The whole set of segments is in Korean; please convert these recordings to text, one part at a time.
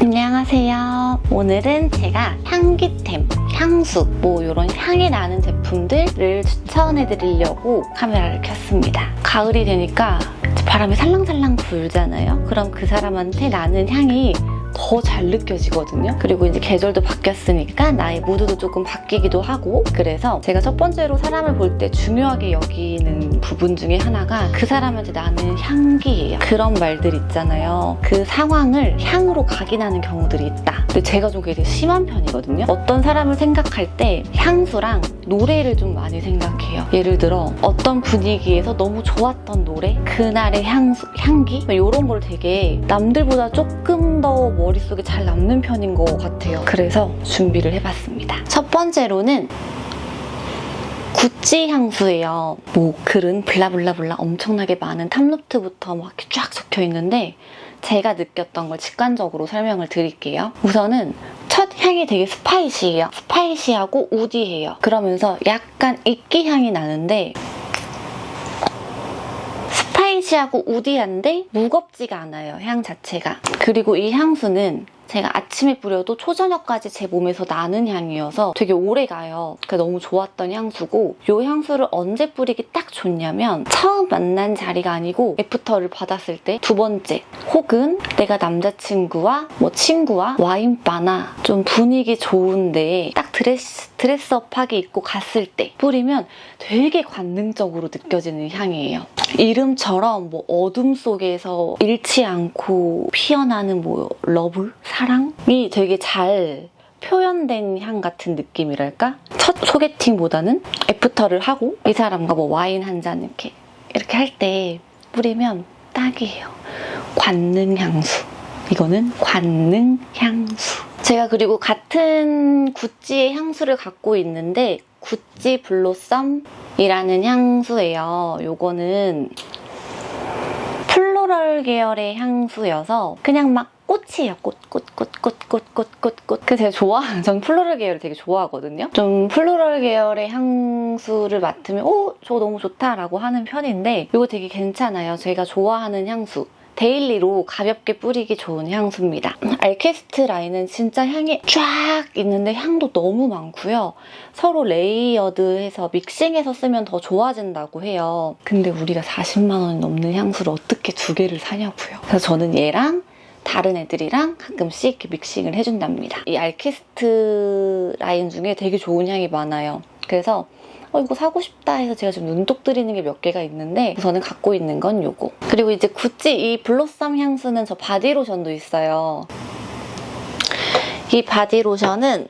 안녕하세요. 오늘은 제가 향기템, 향수, 뭐 이런 향이 나는 제품들을 추천해 드리려고 카메라를 켰습니다. 가을이 되니까 바람이 살랑살랑 불잖아요. 그럼 그 사람한테 나는 향이 더 잘 느껴지거든요. 그리고 이제 계절도 바뀌었으니까 나의 무드도 조금 바뀌기도 하고 그래서 제가 첫 번째로 사람을 볼 때 중요하게 여기는 부분 중에 하나가 그 사람한테 나는 향기예요. 그런 말들 있잖아요. 그 상황을 향으로 각인하는 경우들이 있다. 근데 제가 좀 그게 되게 심한 편이거든요. 어떤 사람을 생각할 때 향수랑 노래를 좀 많이 생각해요. 예를 들어 어떤 분위기에서 너무 좋았던 노래, 그날의 향수, 향기 이런 걸 되게 남들보다 조금 더 머릿속에 잘 남는 편인 것 같아요. 그래서 준비를 해봤습니다. 첫 번째로는 구찌 향수예요. 뭐 글은 블라블라블라 엄청나게 많은 탑노트부터 막 이렇게 쫙 적혀 있는데 제가 느꼈던 걸 직관적으로 설명을 드릴게요. 우선은 첫 향이 되게 스파이시해요. 스파이시하고 우디해요. 그러면서 약간 이끼 향이 나는데 스파이시하고 우디한데 무겁지가 않아요. 향 자체가. 그리고 이 향수는 제가 아침에 뿌려도 초저녁까지 제 몸에서 나는 향이어서 되게 오래 가요. 그 너무 좋았던 향수고 이 향수를 언제 뿌리기 딱 좋냐면 처음 만난 자리가 아니고 애프터를 받았을 때 두 번째 혹은 내가 남자친구와 뭐 친구와 와인바나 좀 분위기 좋은데 딱 드레스, 드레스업하게 입고 갔을 때 뿌리면 되게 관능적으로 느껴지는 향이에요. 이름처럼 뭐 어둠 속에서 잃지 않고 피어나는 뭐 러브? 사랑이 되게 잘 표현된 향 같은 느낌이랄까? 첫 소개팅보다는 애프터를 하고 이 사람과 뭐 와인 한 잔 이렇게 이렇게 할 때 뿌리면 딱이에요. 관능 향수. 이거는 관능 향수. 제가 그리고 같은 구찌의 향수를 갖고 있는데 구찌 블로썸이라는 향수예요. 요거는 플로럴 계열의 향수여서 그냥 막 꽃이에요. 꽃, 꽃, 꽃, 꽃, 꽃, 꽃, 꽃, 꽃. 그 제가 좋아. 전 플로럴 계열을 되게 좋아하거든요. 좀 플로럴 계열의 향수를 맡으면 오, 저거 너무 좋다라고 하는 편인데 이거 되게 괜찮아요. 제가 좋아하는 향수. 데일리로 가볍게 뿌리기 좋은 향수입니다. 알캐스트 라인은 진짜 향이 쫙 있는데 향도 너무 많고요. 서로 레이어드해서 믹싱해서 쓰면 더 좋아진다고 해요. 근데 우리가 40만 원 넘는 향수를 어떻게 두 개를 사냐고요. 그래서 저는 얘랑 다른 애들이랑 가끔씩 이렇게 믹싱을 해준답니다. 이 알캐스트 라인 중에 되게 좋은 향이 많아요. 그래서 어, 이거 사고 싶다 해서 제가 지금 눈독 들이는 게 몇 개가 있는데 우선은 갖고 있는 건 요거. 그리고 이제 구찌 이 블로썸 향수는 저 바디로션도 있어요. 이 바디로션은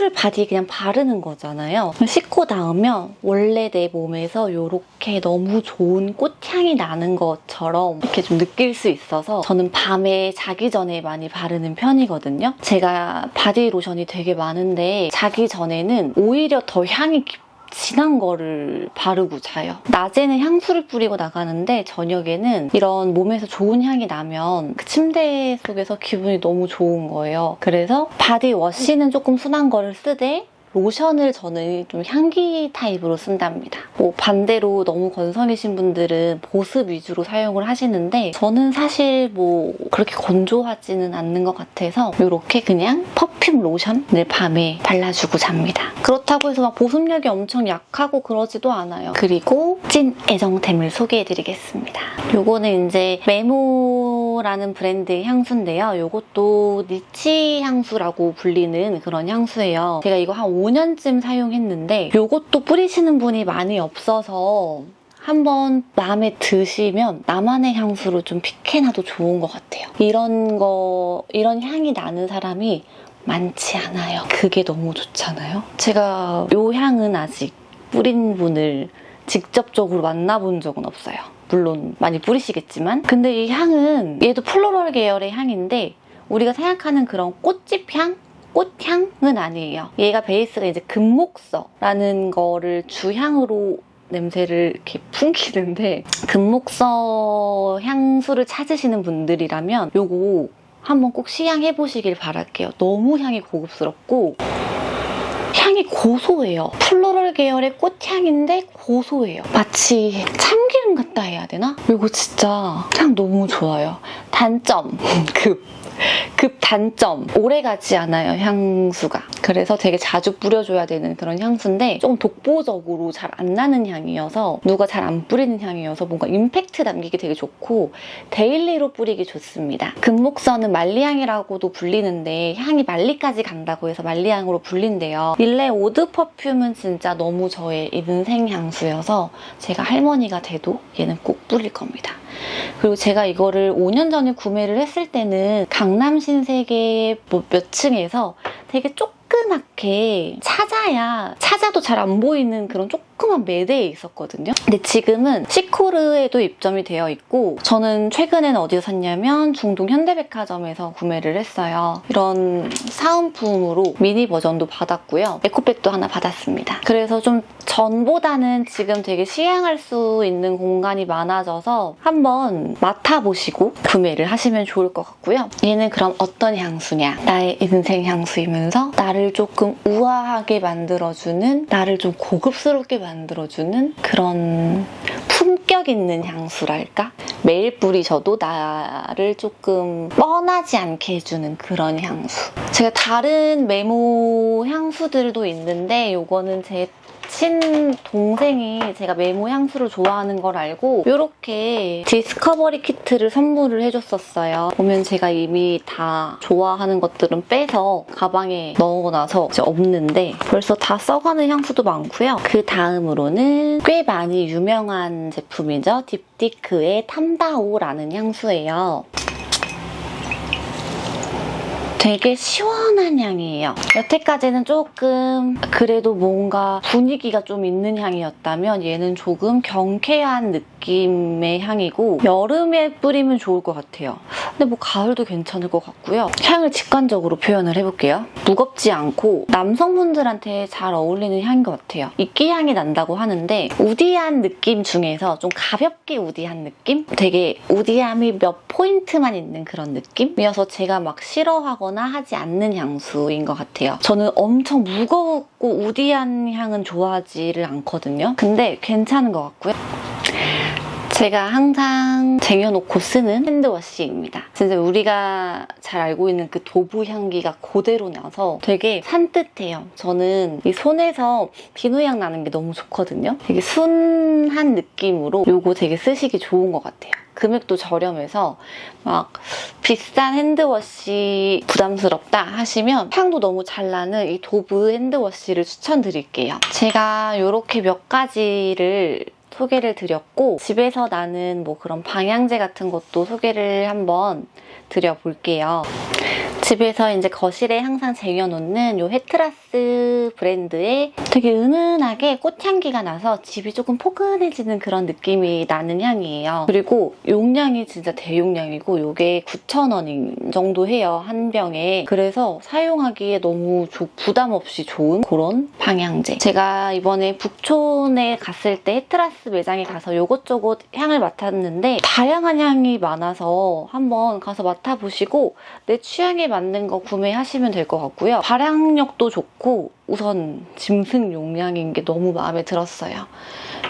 향수를 바디에 그냥 바르는 거잖아요. 씻고 나오면 원래 내 몸에서 이렇게 너무 좋은 꽃향이 나는 것처럼 이렇게 좀 느낄 수 있어서 저는 밤에 자기 전에 많이 바르는 편이거든요. 제가 바디 로션이 되게 많은데 자기 전에는 오히려 더 향이 깊- 진한 거를 바르고 자요. 낮에는 향수를 뿌리고 나가는데 저녁에는 이런 몸에서 좋은 향이 나면 그 침대 속에서 기분이 너무 좋은 거예요. 그래서 바디 워시는 조금 순한 거를 쓰되 로션을 저는 좀 향기 타입으로 쓴답니다. 뭐 반대로 너무 건성이신 분들은 보습 위주로 사용을 하시는데 저는 사실 뭐 그렇게 건조하지는 않는 것 같아서 이렇게 그냥 퍼퓸 로션을 밤에 발라주고 잡니다. 그렇다고 해서 막 보습력이 엄청 약하고 그러지도 않아요. 그리고 찐 애정템을 소개해드리겠습니다. 요거는 이제 메모 라는 브랜드의 향수인데요. 요것도 니치 향수라고 불리는 그런 향수예요. 제가 이거 한 5년쯤 사용했는데 요것도 뿌리시는 분이 많이 없어서 한번 마음에 드시면 나만의 향수로 좀 픽해놔도 좋은 것 같아요. 이런 거, 이런 향이 나는 사람이 많지 않아요. 그게 너무 좋잖아요. 제가 요 향은 아직 뿌린 분을 직접적으로 만나본 적은 없어요. 물론 많이 뿌리시겠지만. 근데 이 향은 얘도 플로럴 계열의 향인데 우리가 생각하는 그런 꽃집 향? 꽃향은 아니에요. 얘가 베이스가 이제 금목서라는 거를 주향으로 냄새를 이렇게 풍기는데 금목서 향수를 찾으시는 분들이라면 요거 한번 꼭 시향해 보시길 바랄게요. 너무 향이 고급스럽고 향 향이 고소해요. 플로럴 계열의 꽃향인데 고소해요. 마치 참기 름 같다 해야 되나? 이거 진짜 향 너무 좋아요. 단점 급. 급 단점 오래 가지 않아요 향수가 그래서 되게 자주 뿌려줘야 되는 그런 향수인데 조금 독보적으로 잘 안 나는 향이어서 누가 잘 안 뿌리는 향이어서 뭔가 임팩트 남기기 되게 좋고 데일리로 뿌리기 좋습니다 금목선은 말리향이라고도 불리는데 향이 말리까지 간다고 해서 말리향으로 불린대요 릴레 오드 퍼퓸은 진짜 너무 저의 인생 향수여서 제가 할머니가 돼도 얘는 꼭 뿌릴 겁니다. 그리고 제가 이거를 5년 전에 구매를 했을 때는 강남 신세계 뭐 몇 층에서 되게 조 그맣게 찾아야 찾아도 잘 안 보이는 그런 조그만 매대에 있었거든요. 근데 지금은 시코르에도 입점이 되어 있고 저는 최근에는 어디서 샀냐면 중동 현대백화점에서 구매를 했어요. 이런 사은품으로 미니 버전도 받았고요. 에코백도 하나 받았습니다. 그래서 좀 전보다는 지금 되게 시향할 수 있는 공간이 많아져서 한번 맡아보시고 구매를 하시면 좋을 것 같고요. 얘는 그럼 어떤 향수냐? 나의 인생 향수이면서 나를 조금 우아하게 만들어주는, 나를 좀 고급스럽게 만들어주는 그런 품격 있는 향수랄까? 매일 뿌리셔도 나를 조금 뻔하지 않게 해주는 그런 향수. 제가 다른 메모 향수들도 있는데 요거는 제 친동생이 제가 메모 향수를 좋아하는 걸 알고 이렇게 디스커버리 키트를 선물을 해줬었어요. 보면 제가 이미 다 좋아하는 것들은 빼서 가방에 넣어놔서 이제 없는데 벌써 다 써가는 향수도 많고요. 그 다음으로는 꽤 많이 유명한 제품이죠. 딥디크의 탐다오라는 향수예요. 되게 시원한 향이에요. 여태까지는 조금 그래도 뭔가 분위기가 좀 있는 향이었다면 얘는 조금 경쾌한 느낌의 향이고 여름에 뿌리면 좋을 것 같아요. 근데 뭐 가을도 괜찮을 것 같고요. 향을 직관적으로 표현을 해볼게요. 무겁지 않고 남성분들한테 잘 어울리는 향인 것 같아요. 이끼 향이 난다고 하는데 우디한 느낌 중에서 좀 가볍게 우디한 느낌? 되게 우디함이 몇 포인트만 있는 그런 느낌이어서 제가 막 싫어하거나 하지 않는 향수인 것 같아요. 저는 엄청 무겁고 우디한 향은 좋아하지를 않거든요. 근데 괜찮은 것 같고요. 제가 항상 쟁여놓고 쓰는 핸드워시입니다. 진짜 우리가 잘 알고 있는 그 도부 향기가 그대로 나서 되게 산뜻해요. 저는 이 손에서 비누향 나는 게 너무 좋거든요. 되게 순한 느낌으로 요거 되게 쓰시기 좋은 것 같아요. 금액도 저렴해서 막 비싼 핸드워시 부담스럽다 하시면 향도 너무 잘 나는 이 도브 핸드워시를 추천드릴게요. 제가 이렇게 몇 가지를 소개를 드렸고 집에서 나는 뭐 그런 방향제 같은 것도 소개를 한번 드려볼게요. 집에서 이제 거실에 항상 쟁여놓는 요 헤트라스 브랜드의 되게 은은하게 꽃향기가 나서 집이 조금 포근해지는 그런 느낌이 나는 향이에요. 그리고 용량이 진짜 대용량이고 요게 9,000원 정도 해요. 한 병에. 그래서 사용하기에 너무 조- 부담 없이 좋은 그런 방향제. 제가 이번에 북촌에 갔을 때 헤트라스 매장에 가서 요것저것 향을 맡았는데 다양한 향이 많아서 한번 가서 맡아보시고 내 취향에 맞는 거 구매하시면 될 것 같고요. 발향력도 좋고 우선 짐승 용량인 게 너무 마음에 들었어요.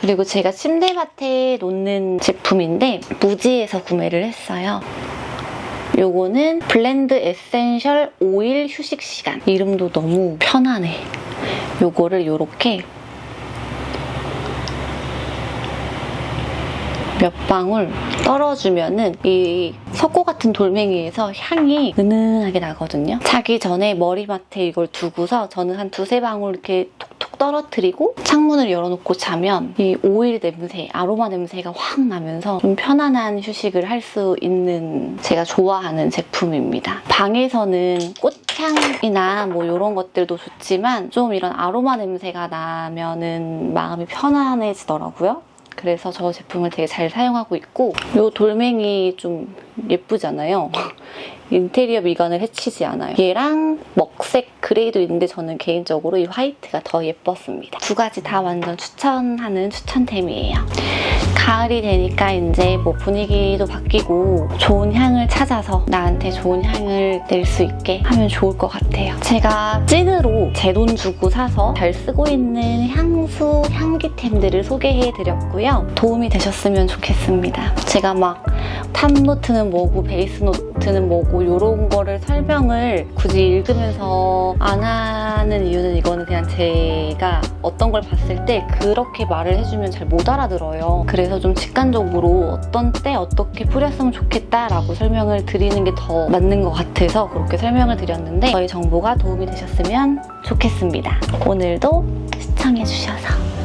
그리고 제가 침대맡에 놓는 제품인데 무지에서 구매를 했어요. 요거는 블렌드 에센셜 오일 휴식 시간. 이름도 너무 편하네. 요거를 요렇게 몇 방울 떨어주면은 이 석고 같은 돌멩이에서 향이 은은하게 나거든요. 자기 전에 머리맡에 이걸 두고서 저는 한 두세 방울 이렇게 톡톡 떨어뜨리고 창문을 열어놓고 자면 이 오일 냄새, 아로마 냄새가 확 나면서 좀 편안한 휴식을 할 수 있는 제가 좋아하는 제품입니다. 방에서는 꽃향이나 뭐 이런 것들도 좋지만 좀 이런 아로마 냄새가 나면은 마음이 편안해지더라고요. 그래서 저 제품을 되게 잘 사용하고 있고 이 돌멩이 좀 예쁘잖아요. 인테리어 미관을 해치지 않아요. 얘랑 먹색 그레이도 있는데 저는 개인적으로 이 화이트가 더 예뻤습니다. 두 가지 다 완전 추천하는 추천템이에요. 가을이 되니까 이제 뭐 분위기도 바뀌고 좋은 향을 찾아서 나한테 좋은 향을 낼 수 있게 하면 좋을 것 같아요. 제가 찐으로 제 돈 주고 사서 잘 쓰고 있는 향수, 향기템들을 소개해 드렸고요. 도움이 되셨으면 좋겠습니다. 제가 막 탑 노트는 뭐고 베이스 노트는 뭐고 이런 거를 설명을 굳이 읽으면서 안 하는 이유는 이거는 그냥 제가 어떤 걸 봤을 때 그렇게 말을 해주면 잘 못 알아들어요. 그래서 좀 직관적으로 어떤 때 어떻게 뿌렸으면 좋겠다라고 설명을 드리는 게 더 맞는 것 같아서 그렇게 설명을 드렸는데 저희 정보가 도움이 되셨으면 좋겠습니다. 오늘도 시청해주셔서